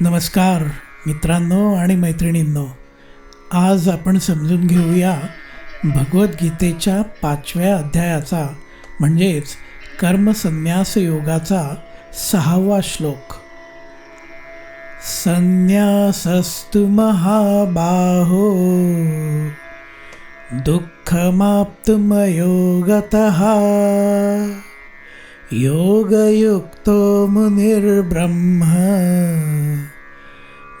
नमस्कार मित्रांनो आणि मैत्रिणींनो. आज आपण समजून घेऊया भगवद्गीतेच्या पाचव्या अध्यायाचा म्हणजेच कर्मसन्यास योगाचा सहावा श्लोक. संन्यासस्तु महाबाहो दुःखमाप्तुमयोगतः। योगयुक्तो मुनिर्ब्रह्म।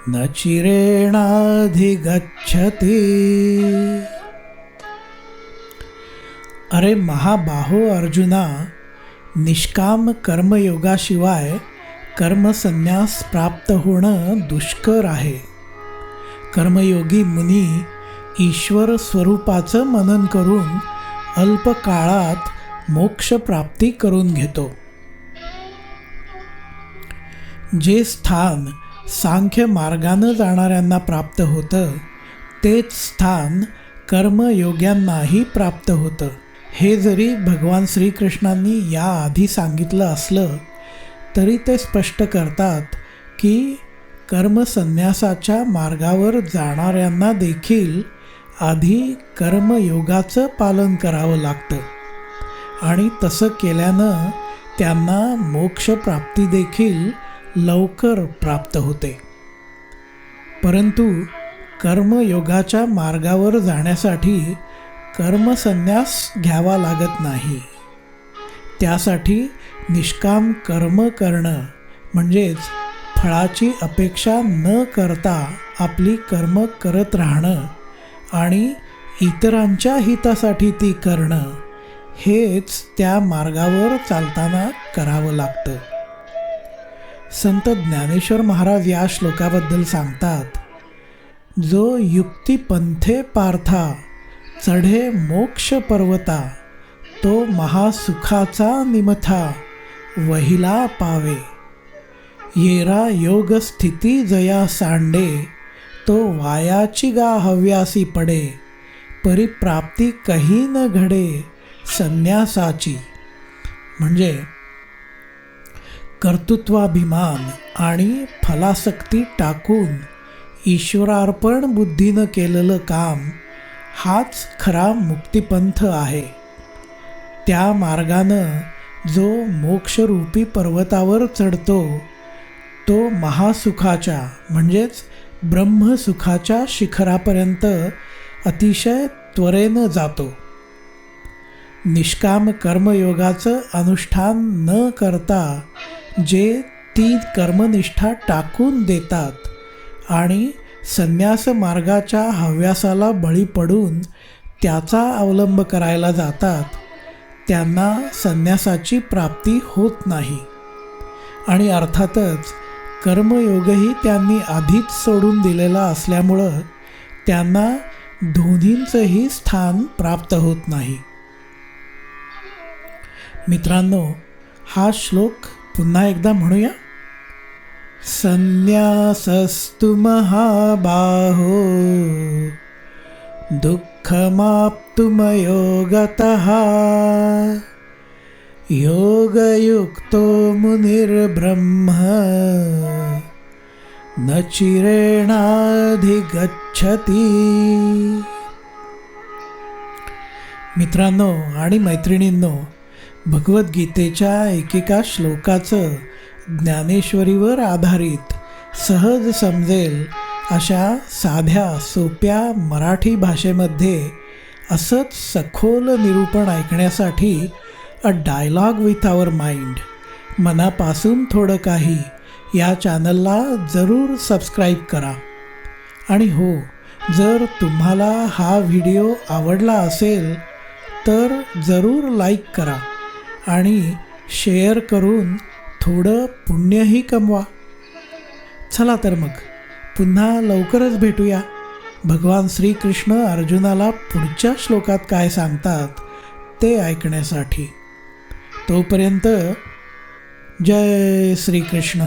न चिरेणाधिगच्छति। अरे महाबाहो अर्जुना निष्काम कर्मयोगाशिवाय कर्मसन्यास प्राप्त होणं दुष्कर आहे. कर्मयोगी मुनी ईश्वर स्वरूपाचं मनन करून अल्प काळात मोक्षप्राप्ती करून घेतो. जे स्थान सांख्य मार्गानं जाणाऱ्यांना प्राप्त होतं तेच स्थान कर्मयोग्यांनाही प्राप्त होतं. हे जरी भगवान श्रीकृष्णांनी याआधी सांगितलं असलं तरी ते स्पष्ट करतात की कर्मसन्यासाच्या मार्गावर जाणाऱ्यांना देखील आधी कर्मयोगाचं पालन करावं लागतं. आणि तसं केल्यानं त्यांना मोक्षप्राप्ती देखील लवकर प्राप्त होते. परंतु कर्मयोगाच्या मार्गावर जाण्यासाठी कर्मसन्यास घ्यावा लागत नाही. त्यासाठी निष्काम कर्म करणं म्हणजेच फळाची अपेक्षा न करता आपली कर्म करत राहणं आणि इतरांच्या हितासाठी ती करणं हेच त्या मार्गावर चालताना करावं लागतं. संत ज्ञानेश्वर महाराज या श्लोकाबद्दल सांगतात जो युक्तिपंथे पार्था चढे मोक्ष पर्वता तो महासुखाचा निमथा वहिला पावे. येरा योग स्थिती जया सांडे तो वायाची गा हव्यासी पडे परिप्राप्ती कही न घडे. संन्यासाची. म्हणजे कर्तृत्वाभिमान आणि फलासक्ती टाकून ईश्वरार्पण बुद्धीनं केलेलं काम हाच खरा मुक्तिपंथ आहे. त्या मार्गानं जो मोक्षरूपी पर्वतावर चढतो तो महासुखाच्या म्हणजेच ब्रह्मसुखाच्या शिखरापर्यंत अतिशय त्वरेनं जातो. निष्काम कर्मयोगाचं अनुष्ठान न करता जे ती कर्मनिष्ठा टाकून देतात आणि संन्यास मार्गाच्या हव्यासाला बळी पडून त्याचा अवलंब करायला जातात त्यांना संन्यासाची प्राप्ती होत नाही. आणि अर्थातच कर्मयोगही त्यांनी आधीच सोडून दिलेला असल्यामुळं त्यांना दोन्हींचंही स्थान प्राप्त होत नाही. मित्रांनो हा श्लोक पुन्हा एकदा म्हणूया. संन्यासस्तु महाबाहो दुःखमाप्तुमयोगतः। योगयुक्तो मुनिर्ब्रह्म न चिरेणाधिगच्छति। मित्रांनो आणि मैत्रिणींनो भगवद्गीतेच्या एकेका श्लोकाचं ज्ञानेश्वरीवर आधारित सहज समजेल अशा साध्या सोप्या मराठी भाषेमध्ये असंच सखोल निरूपण ऐकण्यासाठी a dialogue with our mind मनापासून थोडं काही या चॅनलला जरूर सबस्क्राईब करा. आणि हो जर तुम्हाला हा व्हिडिओ आवडला असेल तर जरूर लाईक करा. आणि शेअर करून थोडं पुण्यही कमवा. चला तर मग पुन्हा लवकरच भेटूया. भगवान श्रीकृष्ण अर्जुनाला पुढच्या श्लोकात काय सांगतात ते ऐकण्यासाठी. तोपर्यंत जय श्रीकृष्ण.